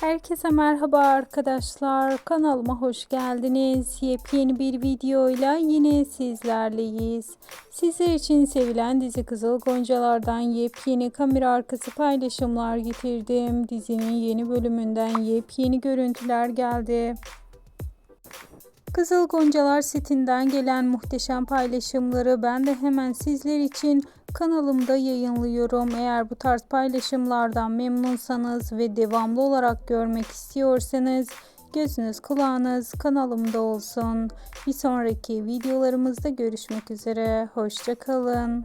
Herkese merhaba arkadaşlar. Kanalıma hoş geldiniz. Yepyeni bir videoyla yine sizlerleyiz. Sizler için sevilen dizi Kızıl Goncalar'dan yepyeni kamera arkası paylaşımlar getirdim. Dizinin yeni bölümünden yepyeni görüntüler geldi. Kızıl Goncalar setinden gelen muhteşem paylaşımları ben de hemen sizler için kanalımda yayınlıyorum. Eğer bu tarz paylaşımlardan memnunsanız ve devamlı olarak görmek istiyorsanız gözünüz kulağınız kanalımda olsun. Bir sonraki videolarımızda görüşmek üzere. Hoşçakalın.